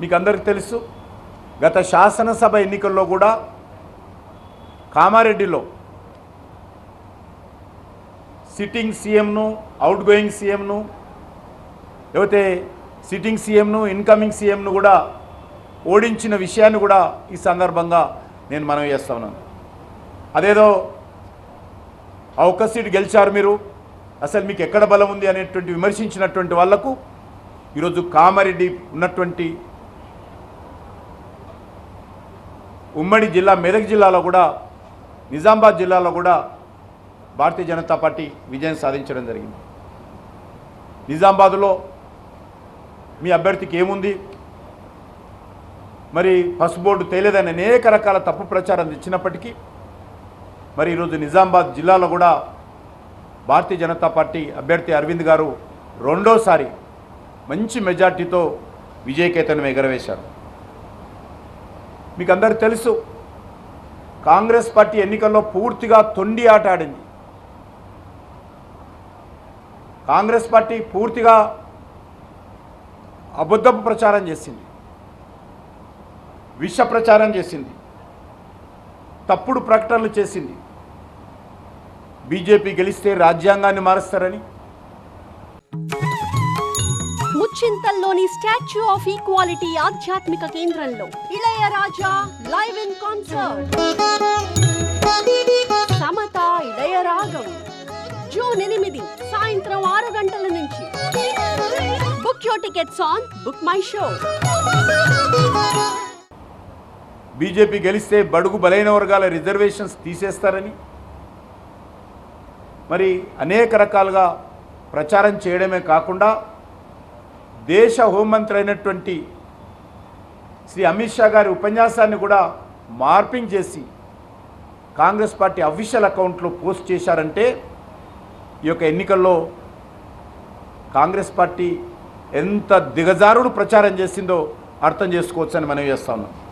మీకు అందరికీ తెలుసు గత శాసనసభ ఎన్నికల్లో కూడా కామారెడ్డిలో సిట్టింగ్ సీఎంను అవుట్ గోయింగ్ సీఎంను లేకపోతే సిట్టింగ్ సీఎంను ఇన్కమింగ్ సీఎంను కూడా ఓడించిన విషయాన్ని కూడా ఈ సందర్భంగా నేను మనవి చేస్తా ఉన్నాను. అదేదో ఆ ఒక్క సీటు గెలిచారు మీరు అసలు మీకు ఎక్కడ బలం ఉంది అనేటువంటి విమర్శించినటువంటి వాళ్ళకు ఈరోజు కామారెడ్డి ఉన్నటువంటి ఉమ్మడి జిల్లా మెదక్ జిల్లాలో కూడా నిజామాబాద్ జిల్లాలో కూడా భారతీయ జనతా పార్టీ విజయం సాధించడం జరిగింది. నిజామాబాద్లో మీ అభ్యర్థికి ఏముంది? మరి పసు బోర్డు తేలేదని అనేక రకాల తప్పు ప్రచారం ఇచ్చినప్పటికీ మరి ఈరోజు నిజామాబాద్ జిల్లాలో కూడా భారతీయ జనతా పార్టీ అభ్యర్థి అరవింద్ గారు రెండోసారి మంచి మెజార్టీతో విజయకేతనం ఎగరవేశారు. మీకు అందరు తెలుసు కాంగ్రెస్ పార్టీ ఎన్నికల్లో పూర్తిగా తొండి ఆట ఆడింది. కాంగ్రెస్ పార్టీ పూర్తిగా అబద్ధపు ప్రచారం చేసింది. విష ప్రచారం చేసింది. తప్పుడు ప్రకటనలు చేసింది. బీజేపీ గెలిస్తే రాజ్యాంగాన్ని మారుస్తారని. ముచ్చింతల్లోని స్టాచ్యూ ఆఫ్ ఈక్వాలిటీ ఆధ్యాత్మిక కేంద్రంలో Ilaiyaraaja live in concert. Samatha Ilayaragam June ఎనిమిది సాయంత్రం ఆరు గంటల నుంచి. Book your tickets on BookMyShow. BJP గెలిస్తే బడుగు బలైన వర్గాల రిజర్వేషన్స్ తీసేస్తారని మరి అనేక రకాలుగా ప్రచారం చేయడమే కాకుండా దేశ హోంమంత్రి అయినటువంటి శ్రీ అమిత్ షా గారి ఉపన్యాసాన్ని కూడా మార్పింగ్ చేసి కాంగ్రెస్ పార్టీ అఫీషియల్ అకౌంట్లో పోస్ట్ చేశారంటే ఈ యొక్క ఎన్నికల్లో కాంగ్రెస్ పార్టీ ఎంత దిగజారుడు ప్రచారం చేసిందో అర్థం చేసుకోవచ్చని మనం చేస్తా ఉన్నాం.